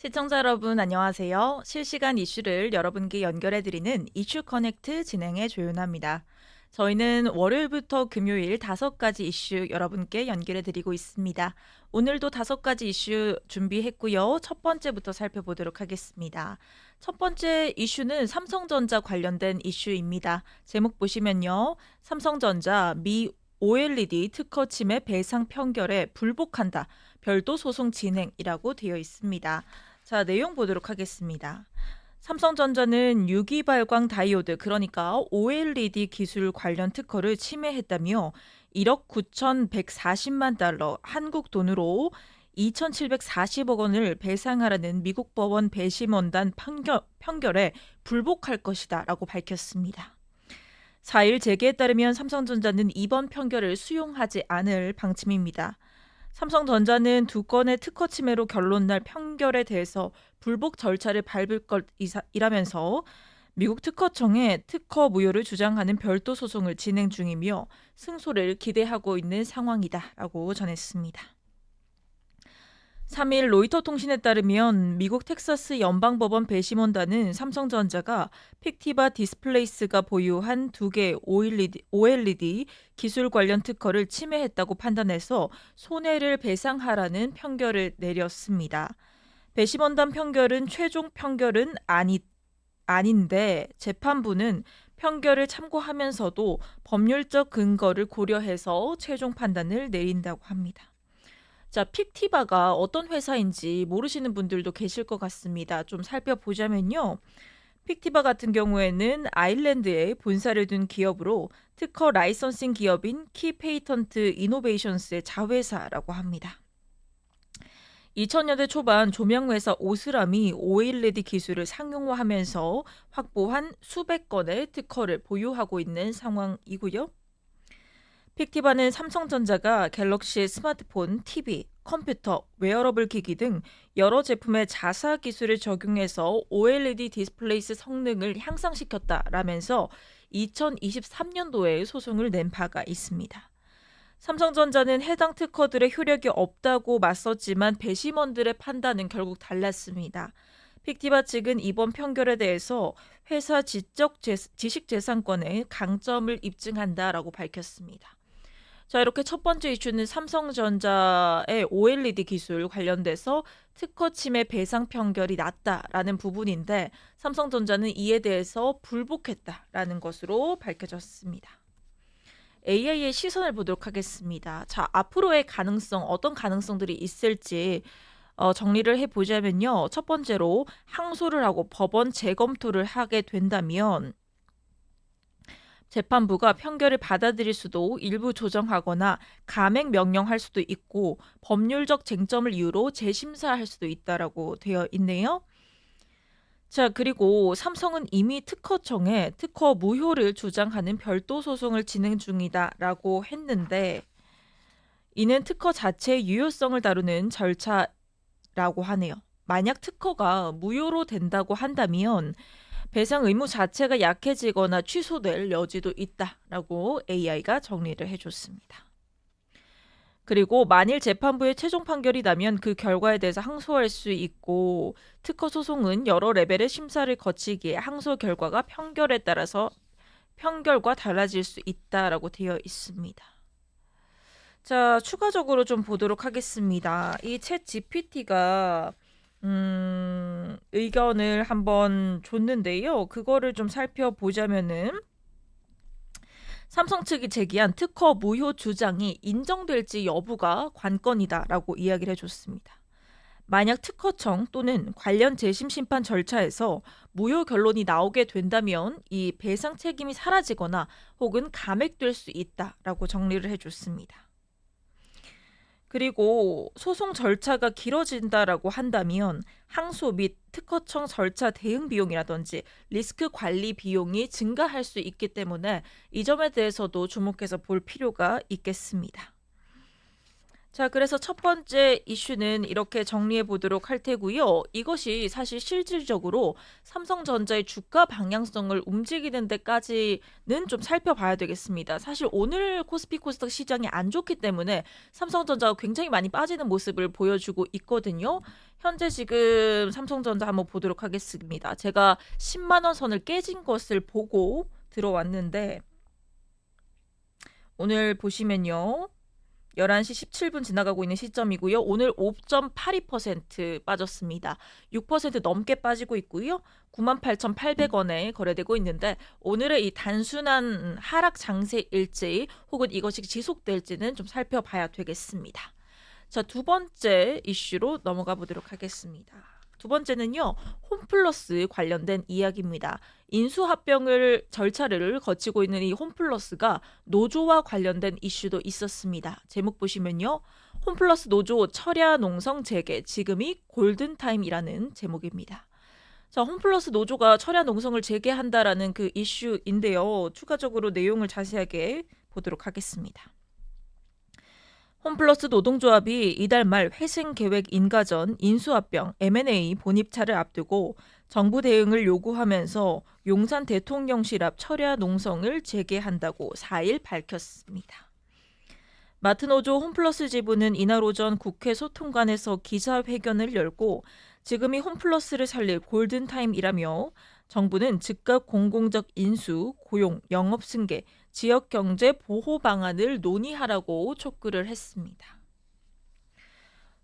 시청자 여러분 안녕하세요. 실시간 이슈를 여러분께 연결해드리는 이슈 커넥트 진행의 조윤아입니다. 저희는 월요일부터 금요일 다섯 가지 이슈 여러분께 연결해드리고 있습니다. 오늘도 다섯 가지 이슈 준비했고요. 첫 번째부터 살펴보도록 하겠습니다. 첫 번째 이슈는 삼성전자 관련된 이슈입니다. 제목 보시면요. 삼성전자 미 OLED 특허 침해 배상 편결에 불복한다. 별도 소송 진행이라고 되어 있습니다. 자, 내용 보도록 하겠습니다. 삼성전자는 유기 발광 다이오드 그러니까 OLED 기술 관련 특허를 침해했다며 1억 9,140만 달러 한국 돈으로 2,740억 원을 배상하라는 미국 법원 배심원단 판결, 편결에 불복할 것이다 라고 밝혔습니다. 4일 재계에 따르면 삼성전자는 이번 편결을 수용하지 않을 방침입니다. 삼성전자는 두 건의 특허 침해로 결론 날 판결에 대해서 불복 절차를 밟을 것이라면서 미국 특허청에 특허 무효를 주장하는 별도 소송을 진행 중이며 승소를 기대하고 있는 상황이다라고 전했습니다. 3일 로이터 통신에 따르면 미국 텍사스 연방법원 배심원단은 삼성전자가 픽티바 디스플레이스가 보유한 두 개 OLED, OLED 기술 관련 특허를 침해했다고 판단해서 손해를 배상하라는 판결을 내렸습니다. 배심원단 판결은 최종 판결은 아니, 아닌데 재판부는 판결을 참고하면서도 법률적 근거를 고려해서 최종 판단을 내린다고 합니다. 자, 픽티바가 어떤 회사인지 모르시는 분들도 계실 것 같습니다. 좀 살펴보자면요. 픽티바 같은 경우에는 아일랜드에 본사를 둔 기업으로 특허 라이선싱 기업인 키 페이턴트 이노베이션스의 자회사라고 합니다. 2000년대 초반 조명회사 오스람이 OLED 기술을 상용화하면서 확보한 수백 건의 특허를 보유하고 있는 상황이고요. 픽티바는 삼성전자가 갤럭시 스마트폰, TV, 컴퓨터, 웨어러블 기기 등 여러 제품의 자사 기술을 적용해서 OLED 디스플레이스 성능을 향상시켰다라면서 2023년도에 소송을 낸 바가 있습니다. 삼성전자는 해당 특허들의 효력이 없다고 맞섰지만 배심원들의 판단은 결국 달랐습니다. 픽티바 측은 이번 판결에 대해서 회사 지적 지식재산권의 강점을 입증한다라고 밝혔습니다. 자, 이렇게 첫 번째 이슈는 삼성전자의 OLED 기술 관련돼서 특허 침해 배상 판결이 났다라는 부분인데 삼성전자는 이에 대해서 불복했다라는 것으로 밝혀졌습니다. AI의 시선을 보도록 하겠습니다. 자, 앞으로의 가능성, 어떤 가능성들이 있을지 어, 정리를 해보자면요. 첫 번째로 항소를 하고 법원 재검토를 하게 된다면 재판부가 판결을 받아들일 수도 일부 조정하거나 감액 명령할 수도 있고 법률적 쟁점을 이유로 재심사할 수도 있다라고 되어 있네요. 자, 그리고 삼성은 이미 특허청에 특허 무효를 주장하는 별도 소송을 진행 중이다라고 했는데 이는 특허 자체의 유효성을 다루는 절차라고 하네요. 만약 특허가 무효로 된다고 한다면 배상 의무 자체가 약해지거나 취소될 여지도 있다라고 AI가 정리를 해줬습니다. 그리고 만일 재판부의 최종 판결이 나면 그 결과에 대해서 항소할 수 있고 특허 소송은 여러 레벨의 심사를 거치기에 항소 결과가 판결에 따라서 판결과 달라질 수 있다라고 되어 있습니다. 자, 추가적으로 좀 보도록 하겠습니다. 이 챗 GPT가 음, 의견을 한번 줬는데요. 그거를 좀 살펴보자면은 삼성 측이 제기한 특허 무효 주장이 인정될지 여부가 관건이다라고 이야기를 해줬습니다. 만약 특허청 또는 관련 재심 심판 절차에서 무효 결론이 나오게 된다면 이 배상 책임이 사라지거나 혹은 감액될 수 있다라고 정리를 해줬습니다. 그리고 소송 절차가 길어진다라고 한다면 항소 및 특허청 절차 대응 비용이라든지 리스크 관리 비용이 증가할 수 있기 때문에 이 점에 대해서도 주목해서 볼 필요가 있겠습니다. 자, 그래서 첫 번째 이슈는 이렇게 정리해 보도록 할 테고요. 이것이 사실 실질적으로 삼성전자의 주가 방향성을 움직이는 데까지는 좀 살펴봐야 되겠습니다. 사실 오늘 코스피 코스닥 시장이 안 좋기 때문에 삼성전자가 굉장히 많이 빠지는 모습을 보여주고 있거든요. 현재 지금 삼성전자 한번 보도록 하겠습니다. 제가 10만 원 선을 깨진 것을 보고 들어왔는데 오늘 보시면요. 11시 17분 지나가고 있는 시점이고요. 오늘 5.82% 빠졌습니다. 6% 넘게 빠지고 있고요. 98,800원에 거래되고 있는데 오늘의 이 단순한 하락 장세일지 혹은 이것이 지속될지는 좀 살펴봐야 되겠습니다. 자, 두 번째 이슈로 넘어가 보도록 하겠습니다. 두 번째는요, 홈플러스 관련된 이야기입니다. 인수합병을 절차를 거치고 있는 이 홈플러스가 노조와 관련된 이슈도 있었습니다. 제목 보시면요. 홈플러스 노조 철야 농성 재개 지금이 골든타임이라는 제목입니다. 자, 홈플러스 노조가 철야 농성을 재개한다라는 그 이슈인데요. 추가적으로 내용을 자세하게 보도록 하겠습니다. 홈플러스 노동조합이 이달 말 회생 계획 인가전 인수합병 M&A 본입차를 앞두고 정부 대응을 요구하면서 용산 대통령실 앞 철야 농성을 재개한다고 4일 밝혔습니다. 마트노조 홈플러스 지부는 이날 오전 국회 소통관에서 기자회견을 열고 지금이 홈플러스를 살릴 골든타임이라며 정부는 즉각 공공적 인수, 고용, 영업 승계, 지역 경제 보호 방안을 논의하라고 촉구를 했습니다.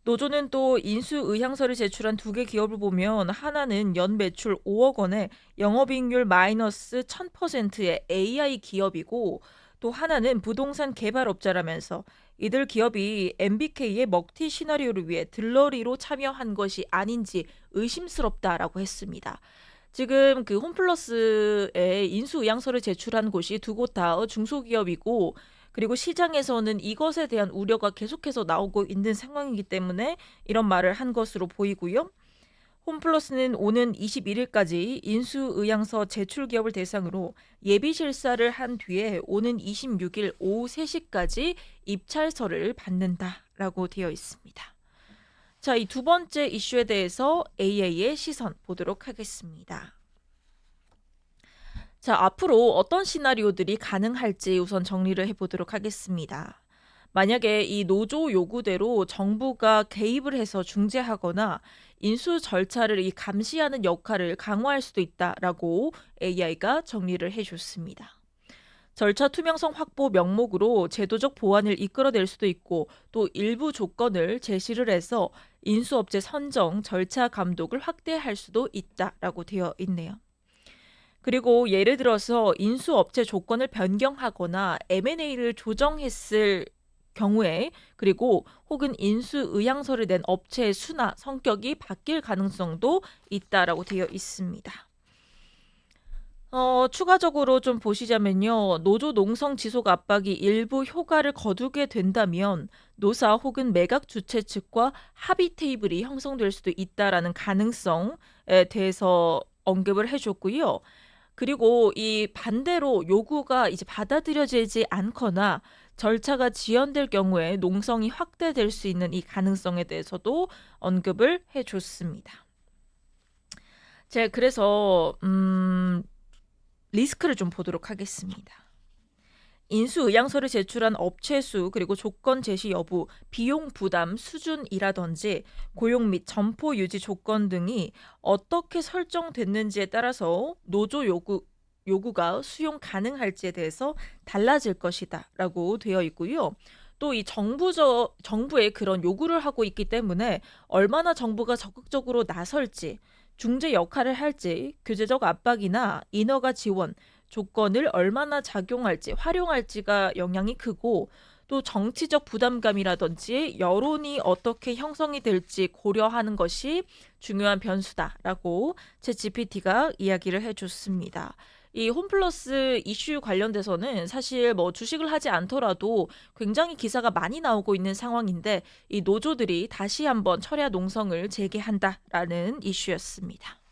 노조는 또 인수 의향서를 제출한 두 개 기업을 보면 하나는 연 매출 5억 원에 영업이익률 마이너스 1000%의 AI 기업이고 또 하나는 부동산 개발업자라면서 이들 기업이 MBK의 먹튀 시나리오를 위해 들러리로 참여한 것이 아닌지 의심스럽다라고 했습니다. 지금 그 홈플러스에 인수 의향서를 제출한 곳이 두 곳 다 중소기업이고 그리고 시장에서는 이것에 대한 우려가 계속해서 나오고 있는 상황이기 때문에 이런 말을 한 것으로 보이고요. 홈플러스는 오는 21일까지 인수 의향서 제출 기업을 대상으로 예비 실사를 한 뒤에 오는 26일 오후 3시까지 입찰서를 받는다라고 되어 있습니다. 자, 이 두 번째 이슈에 대해서 AA의 시선 보도록 하겠습니다. 자, 앞으로 어떤 시나리오들이 가능할지 우선 정리를 해보도록 하겠습니다. 만약에 이 노조 요구대로 정부가 개입을 해서 중재하거나 인수 절차를 이 감시하는 역할을 강화할 수도 있다라고 AI가 정리를 해줬습니다. 절차 투명성 확보 명목으로 제도적 보완을 이끌어낼 수도 있고 또 일부 조건을 제시를 해서 인수업체 선정 절차 감독을 확대할 수도 있다라고 되어 있네요. 그리고 예를 들어서 인수업체 조건을 변경하거나 M&A를 조정했을 경우에 그리고 혹은 인수 의향서를 낸 업체의 수나 성격이 바뀔 가능성도 있다라고 되어 있습니다. 어, 추가적으로 좀 보시자면요. 노조 농성 지속 압박이 일부 효과를 거두게 된다면 노사 혹은 매각 주체 측과 합의 테이블이 형성될 수도 있다라는 가능성에 대해서 언급을 해줬고요. 그리고 이 반대로 요구가 이제 받아들여지지 않거나 절차가 지연될 경우에 농성이 확대될 수 있는 이 가능성에 대해서도 언급을 해줬습니다. 제가 그래서 음, 리스크를 좀 보도록 하겠습니다. 인수 의향서를 제출한 업체 수 그리고 조건 제시 여부, 비용 부담 수준이라든지 고용 및 점포 유지 조건 등이 어떻게 설정됐는지에 따라서 노조 요구 요구가 수용 가능할지에 대해서 달라질 것이다라고 되어 있고요. 또 이 정부저 정부의 그런 요구를 하고 있기 때문에 얼마나 정부가 적극적으로 나설지 중재 역할을 할지 교제적 압박이나 인허가 지원 조건을 얼마나 작용할지 활용할지가 영향이 크고 또 정치적 부담감이라든지 여론이 어떻게 형성이 될지 고려하는 것이 중요한 변수다라고 제 GPT가 이야기를 해줬습니다. 이 홈플러스 이슈 관련돼서는 사실 뭐 주식을 하지 않더라도 굉장히 기사가 많이 나오고 있는 상황인데 이 노조들이 다시 한번 철야 농성을 재개한다라는 이슈였습니다.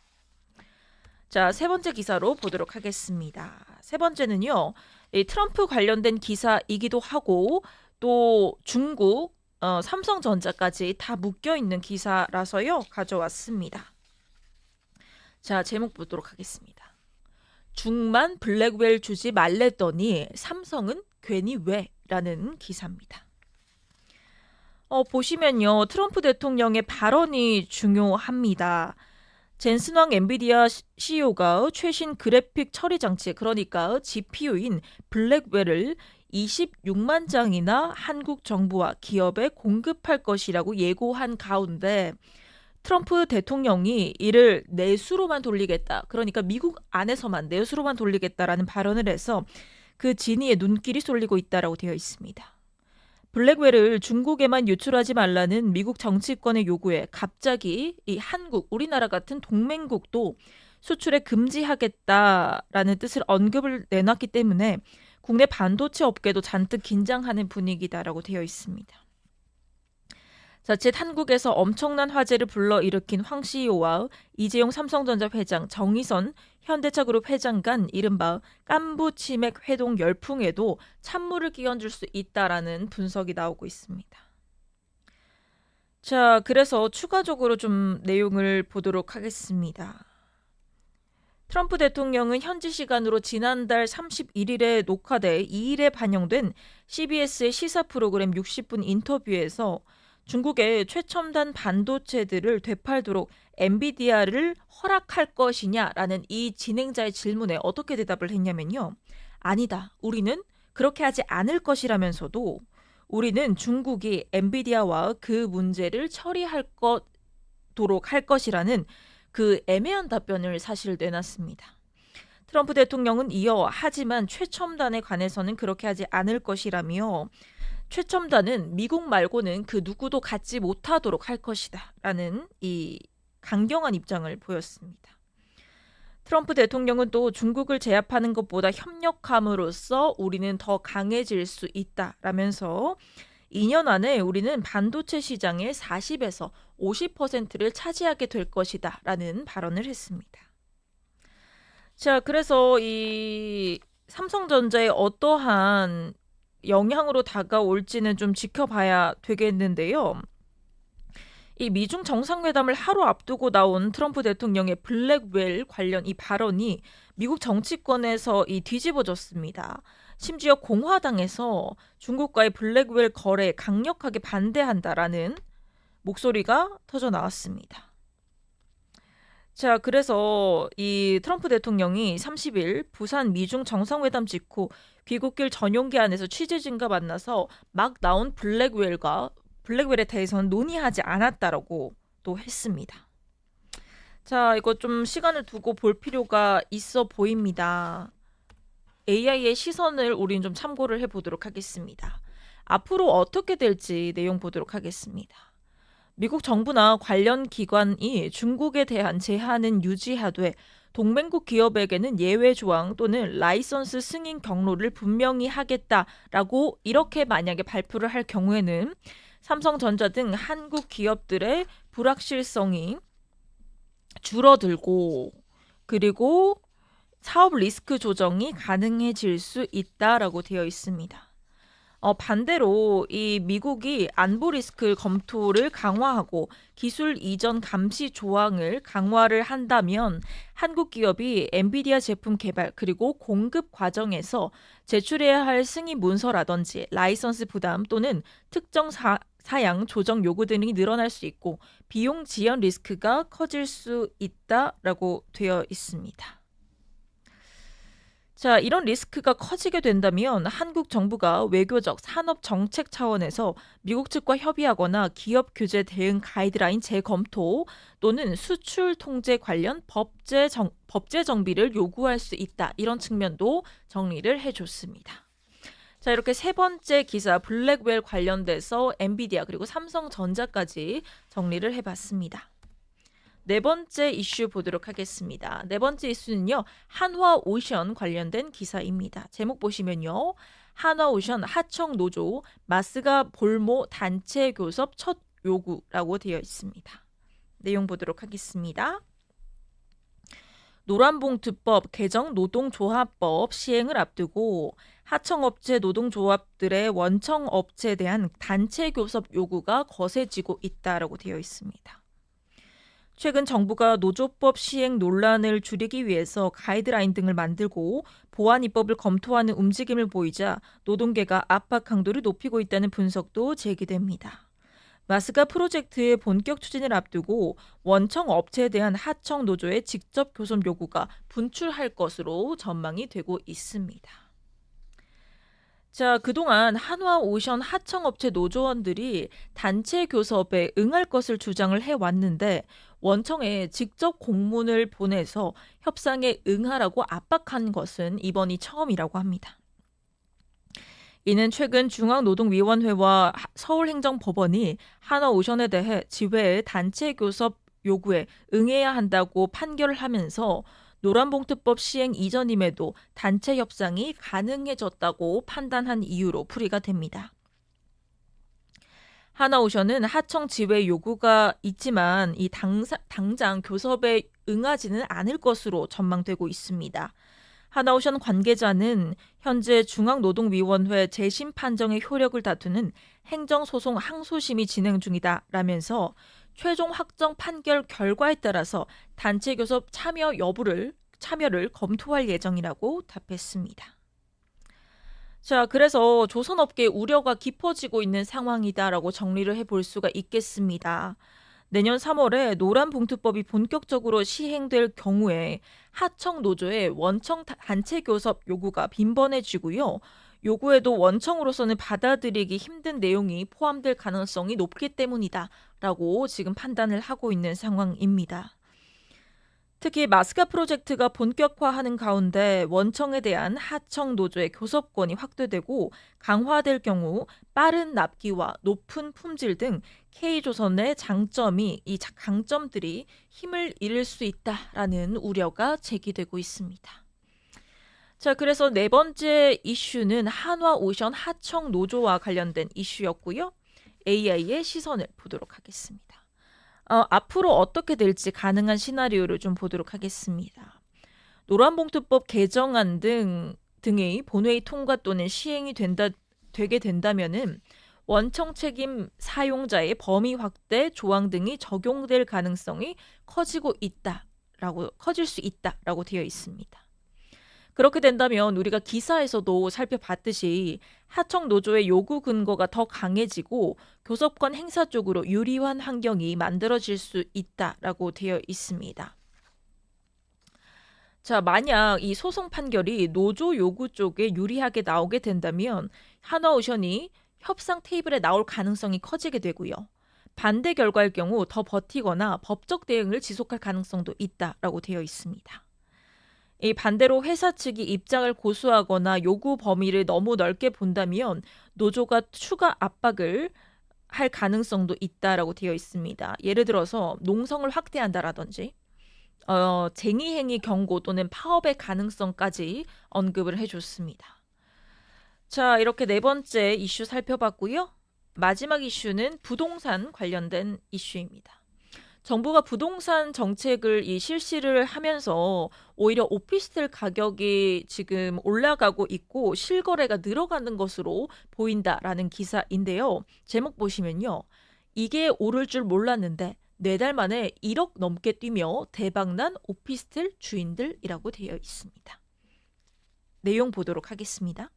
자, 세 번째 기사로 보도록 하겠습니다. 세 번째는요, 이 트럼프 관련된 기사이기도 하고 또 중국 어, 삼성전자까지 다 묶여 있는 기사라서요. 가져왔습니다. 자, 제목 보도록 하겠습니다. 중만 블랙웰 주지 말랬더니 삼성은 괜히 왜? 라는 기사입니다. 어, 보시면요. 트럼프 대통령의 발언이 중요합니다. 젠슨 왕 엔비디아 CEO가 최신 그래픽 처리 장치, 그러니까 GPU인 블랙웰을 26만 장이나 한국 정부와 기업에 공급할 것이라고 예고한 가운데 트럼프 대통령이 이를 내수로만 돌리겠다. 그러니까 미국 안에서만 내수로만 돌리겠다라는 발언을 해서 그 진위에 눈길이 쏠리고 있다라고 되어 있습니다. 블랙웰을 중국에만 유출하지 말라는 미국 정치권의 요구에 갑자기 이 한국, 우리나라 같은 동맹국도 수출에 금지하겠다라는 뜻을 언급을 내놨기 때문에 국내 반도체 업계도 잔뜩 긴장하는 분위기다라고 되어 있습니다. 자칫 한국에서 엄청난 화제를 불러일으킨 황 CEO와 이재용 삼성전자 회장, 정의선 현대차그룹 회장 간 이른바 깐부 치맥 회동 열풍에도 찬물을 끼얹을 수 있다라는 분석이 나오고 있습니다. 자, 그래서 추가적으로 좀 내용을 보도록 하겠습니다. 트럼프 대통령은 현지 시간으로 지난달 31일에 녹화돼 2일에 반영된 CBS의 시사 프로그램 60분 인터뷰에서 중국의 최첨단 반도체들을 되팔도록 엔비디아를 허락할 것이냐라는 이 진행자의 질문에 어떻게 대답을 했냐면요. 아니다. 우리는 그렇게 하지 않을 것이라면서도 우리는 중국이 엔비디아와 그 문제를 처리할 것 도록 할 것이라는 그 애매한 답변을 사실 내놨습니다. 트럼프 대통령은 이어 하지만 최첨단에 관해서는 그렇게 하지 않을 것이라며 최첨단은 미국 말고는 그 누구도 갖지 못하도록 할 것이다. 라는 이 강경한 입장을 보였습니다. 트럼프 대통령은 또 중국을 제압하는 것보다 협력함으로써 우리는 더 강해질 수 있다. 라면서 2년 안에 우리는 반도체 시장의 40에서 50%를 차지하게 될 것이다. 라는 발언을 했습니다. 자, 그래서 이 삼성전자의 어떠한 영향으로 다가올지는 좀 지켜봐야 되겠는데요. 이 미중 정상회담을 하루 앞두고 나온 트럼프 대통령의 블랙웰 관련 이 발언이 미국 정치권에서 이 뒤집어졌습니다. 심지어 공화당에서 중국과의 블랙웰 거래에 강력하게 반대한다라는 목소리가 터져 나왔습니다. 자, 그래서 이 트럼프 대통령이 30일 부산 미중 정상회담 직후 귀국길 전용기 안에서 취재진과 만나서 막 나온 블랙웰과 블랙웰에 대해서는 논의하지 않았다라고 또 했습니다. 자, 이거 좀 시간을 두고 볼 필요가 있어 보입니다. AI의 시선을 우린 좀 참고를 해 보도록 하겠습니다. 앞으로 어떻게 될지 내용 보도록 하겠습니다. 미국 정부나 관련 기관이 중국에 대한 제한은 유지하되 동맹국 기업에게는 예외 조항 또는 라이선스 승인 경로를 분명히 하겠다라고 이렇게 만약에 발표를 할 경우에는 삼성전자 등 한국 기업들의 불확실성이 줄어들고 그리고 사업 리스크 조정이 가능해질 수 있다라고 되어 있습니다. 어, 반대로 이 미국이 안보 리스크 검토를 강화하고 기술 이전 감시 조항을 강화를 한다면 한국 기업이 엔비디아 제품 개발 그리고 공급 과정에서 제출해야 할 승인 문서라든지 라이선스 부담 또는 특정 사, 사양 조정 요구 등이 늘어날 수 있고 비용 지연 리스크가 커질 수 있다라고 되어 있습니다. 자, 이런 리스크가 커지게 된다면 한국 정부가 외교적 산업 정책 차원에서 미국 측과 협의하거나 기업 규제 대응 가이드라인 재검토 또는 수출 통제 관련 법제 정, 법제 정비를 요구할 수 있다. 이런 측면도 정리를 해 줬습니다. 자, 이렇게 세 번째 기사 블랙웰 관련돼서 엔비디아 그리고 삼성전자까지 정리를 해 봤습니다. 네 번째 이슈 보도록 하겠습니다. 네 번째 이슈는요. 한화 오션 관련된 기사입니다. 제목 보시면요. 한화 오션 하청 노조 마스가 볼모 단체 교섭 첫 요구라고 되어 있습니다. 내용 보도록 하겠습니다. 노란봉투법 개정 노동조합법 시행을 앞두고 하청업체 노동조합들의 원청업체에 대한 단체 교섭 요구가 거세지고 있다라고 되어 있습니다. 최근 정부가 노조법 시행 논란을 줄이기 위해서 가이드라인 등을 만들고 보안 입법을 검토하는 움직임을 보이자 노동계가 압박 강도를 높이고 있다는 분석도 제기됩니다. 마스가 프로젝트의 본격 추진을 앞두고 원청 업체에 대한 하청 노조의 직접 교섭 요구가 분출할 것으로 전망이 되고 있습니다. 자, 그동안 한화 오션 하청업체 노조원들이 단체 교섭에 응할 것을 주장을 해왔는데 원청에 직접 공문을 보내서 협상에 응하라고 압박한 것은 이번이 처음이라고 합니다. 이는 최근 중앙노동위원회와 서울행정법원이 한화오션에 대해 지회의 단체 교섭 요구에 응해야 한다고 판결을 하면서 노란봉투법 시행 이전임에도 단체 협상이 가능해졌다고 판단한 이유로 풀이가 됩니다. 하나오션은 하청 지회 요구가 있지만 이 당사, 당장 교섭에 응하지는 않을 것으로 전망되고 있습니다. 하나오션 관계자는 현재 중앙노동위원회 재심 판정의 효력을 다투는 행정소송 항소심이 진행 중이다라면서 최종 확정 판결 결과에 따라서 단체 교섭 참여 여부를 참여를 검토할 예정이라고 답했습니다. 자, 그래서 조선업계 우려가 깊어지고 있는 상황이다라고 정리를 해볼 수가 있겠습니다. 내년 3월에 노란봉투법이 본격적으로 시행될 경우에 하청 노조의 원청 단체 교섭 요구가 빈번해지고요. 요구에도 원청으로서는 받아들이기 힘든 내용이 포함될 가능성이 높기 때문이다라고 지금 판단을 하고 있는 상황입니다. 특히 마스카 프로젝트가 본격화하는 가운데 원청에 대한 하청 노조의 교섭권이 확대되고 강화될 경우 빠른 납기와 높은 품질 등 K조선의 장점이 이 강점들이 힘을 잃을 수 있다라는 우려가 제기되고 있습니다. 자, 그래서 네 번째 이슈는 한화 오션 하청 노조와 관련된 이슈였고요. AI의 시선을 보도록 하겠습니다. 어, 앞으로 어떻게 될지 가능한 시나리오를 좀 보도록 하겠습니다. 노란봉투법 개정안 등 등의 본회의 통과 또는 시행이 된다 되게 된다면은 원청 책임 사용자의 범위 확대 조항 등이 적용될 가능성이 커지고 있다라고 커질 수 있다라고 되어 있습니다. 그렇게 된다면 우리가 기사에서도 살펴봤듯이 하청 노조의 요구 근거가 더 강해지고 교섭권 행사 쪽으로 유리한 환경이 만들어질 수 있다라고 되어 있습니다. 자, 만약 이 소송 판결이 노조 요구 쪽에 유리하게 나오게 된다면 하나오션이 협상 테이블에 나올 가능성이 커지게 되고요. 반대 결과일 경우 더 버티거나 법적 대응을 지속할 가능성도 있다라고 되어 있습니다. 이 반대로 회사 측이 입장을 고수하거나 요구 범위를 너무 넓게 본다면 노조가 추가 압박을 할 가능성도 있다라고 되어 있습니다. 예를 들어서 농성을 확대한다라든지 어, 쟁의 행위 경고 또는 파업의 가능성까지 언급을 해줬습니다. 자, 이렇게 네 번째 이슈 살펴봤고요. 마지막 이슈는 부동산 관련된 이슈입니다. 정부가 부동산 정책을 이 실시를 하면서 오히려 오피스텔 가격이 지금 올라가고 있고 실거래가 늘어가는 것으로 보인다라는 기사인데요. 제목 보시면요. 이게 오를 줄 몰랐는데 네 달 만에 1억 넘게 뛰며 대박난 오피스텔 주인들이라고 되어 있습니다. 내용 보도록 하겠습니다.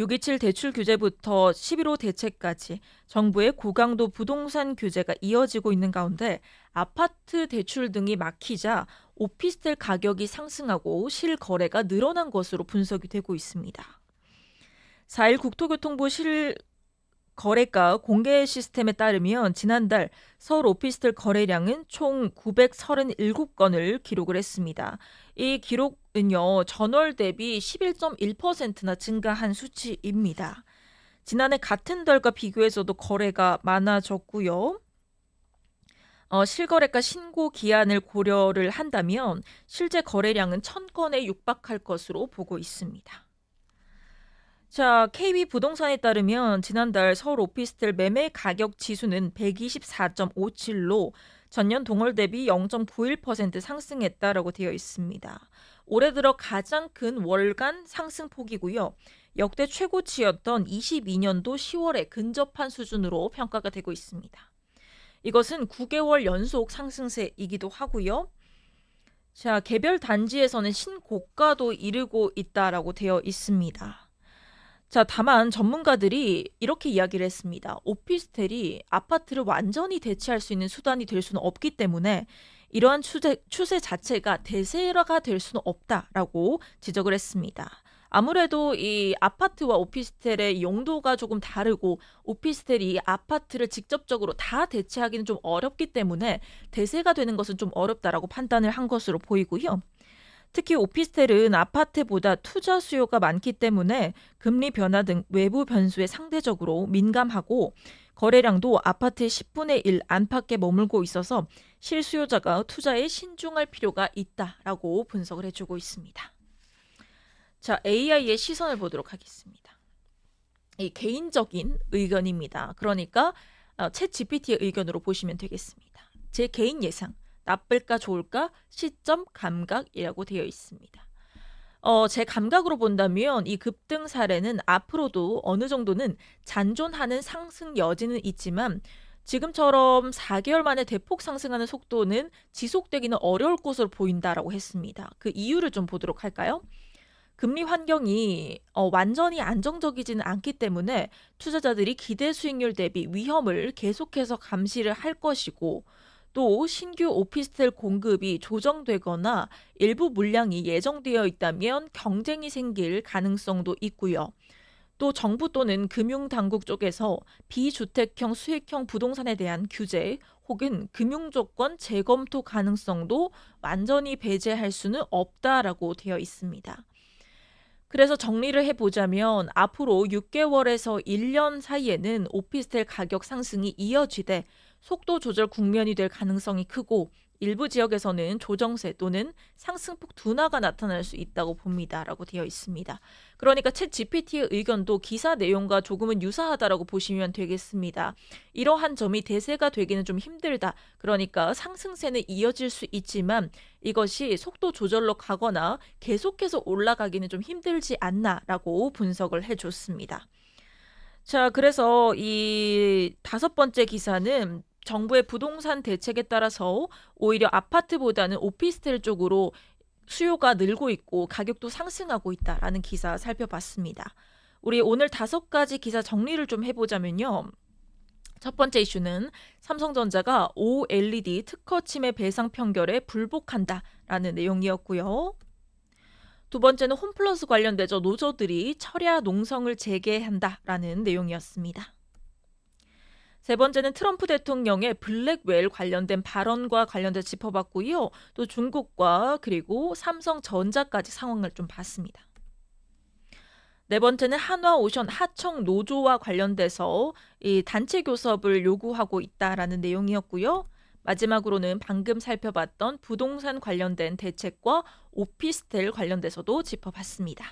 6.27 대출 규제부터 11호 대책까지 정부의 고강도 부동산 규제가 이어지고 있는 가운데 아파트 대출 등이 막히자 오피스텔 가격이 상승하고 실거래가 늘어난 것으로 분석이 되고 있습니다. 4일 국토교통부 실 거래가 공개 시스템에 따르면 지난달 서울 오피스텔 거래량은 총 937건을 기록을 했습니다. 이 기록은요, 전월 대비 11.1%나 증가한 수치입니다. 지난해 같은 달과 비교해서도 거래가 많아졌고요. 어, 실거래가 신고 기한을 고려를 한다면 실제 거래량은 1000건에 육박할 것으로 보고 있습니다. 자, KB 부동산에 따르면 지난달 서울 오피스텔 매매 가격 지수는 124.57로 전년 동월 대비 0.91% 상승했다라고 되어 있습니다. 올해 들어 가장 큰 월간 상승폭이고요. 역대 최고치였던 22년도 10월에 근접한 수준으로 평가가 되고 있습니다. 이것은 9개월 연속 상승세이기도 하고요. 자, 개별 단지에서는 신고가도 이르고 있다라고 되어 있습니다. 자, 다만 전문가들이 이렇게 이야기를 했습니다. 오피스텔이 아파트를 완전히 대체할 수 있는 수단이 될 수는 없기 때문에 이러한 추세, 추세 자체가 대세가 될 수는 없다라고 지적을 했습니다. 아무래도 이 아파트와 오피스텔의 용도가 조금 다르고 오피스텔이 아파트를 직접적으로 다 대체하기는 좀 어렵기 때문에 대세가 되는 것은 좀 어렵다라고 판단을 한 것으로 보이고요. 특히 오피스텔은 아파트보다 투자 수요가 많기 때문에 금리 변화 등 외부 변수에 상대적으로 민감하고 거래량도 아파트의 10분의 1 안팎에 머물고 있어서 실수요자가 투자에 신중할 필요가 있다라고 분석을 해주고 있습니다. 자, AI의 시선을 보도록 하겠습니다. 이 개인적인 의견입니다. 그러니까 어, 챗 GPT의 의견으로 보시면 되겠습니다. 제 개인 예상, 나쁠까 좋을까 시점 감각이라고 되어 있습니다. 어, 제 감각으로 본다면 이 급등 사례는 앞으로도 어느 정도는 잔존하는 상승 여지는 있지만 지금처럼 4개월 만에 대폭 상승하는 속도는 지속되기는 어려울 것으로 보인다라고 했습니다. 그 이유를 좀 보도록 할까요? 금리 환경이 어, 완전히 안정적이지는 않기 때문에 투자자들이 기대 수익률 대비 위험을 계속해서 감시를 할 것이고 또 신규 오피스텔 공급이 조정되거나 일부 물량이 예정되어 있다면 경쟁이 생길 가능성도 있고요. 또 정부 또는 금융당국 쪽에서 비주택형 수익형 부동산에 대한 규제 혹은 금융조건 재검토 가능성도 완전히 배제할 수는 없다라고 되어 있습니다. 그래서 정리를 해보자면 앞으로 6개월에서 1년 사이에는 오피스텔 가격 상승이 이어지되 속도 조절 국면이 될 가능성이 크고 일부 지역에서는 조정세 또는 상승폭 둔화가 나타날 수 있다고 봅니다라고 되어 있습니다. 그러니까 챗 GPT의 의견도 기사 내용과 조금은 유사하다라고 보시면 되겠습니다. 이러한 점이 대세가 되기는 좀 힘들다. 그러니까 상승세는 이어질 수 있지만 이것이 속도 조절로 가거나 계속해서 올라가기는 좀 힘들지 않나라고 분석을 해줬습니다. 자, 그래서 이 다섯 번째 기사는 정부의 부동산 대책에 따라서 오히려 아파트보다는 오피스텔 쪽으로 수요가 늘고 있고 가격도 상승하고 있다라는 기사 살펴봤습니다. 우리 오늘 다섯 가지 기사 정리를 좀 해보자면요. 첫 번째 이슈는 삼성전자가 OLED 특허 침해 배상 평결에 불복한다라는 내용이었고요. 두 번째는 홈플러스 관련돼서 노조들이 철야 농성을 재개한다라는 내용이었습니다. 세 번째는 트럼프 대통령의 블랙웰 관련된 발언과 관련돼 짚어봤고요. 또 중국과 그리고 삼성전자까지 상황을 좀 봤습니다. 네 번째는 한화 오션 하청 노조와 관련돼서 이 단체 교섭을 요구하고 있다라는 내용이었고요. 마지막으로는 방금 살펴봤던 부동산 관련된 대책과 오피스텔 관련돼서도 짚어봤습니다.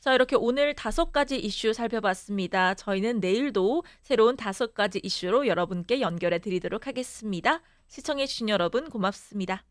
자, 이렇게 오늘 다섯 가지 이슈 살펴봤습니다. 저희는 내일도 새로운 다섯 가지 이슈로 여러분께 연결해 드리도록 하겠습니다. 시청해주신 여러분 고맙습니다.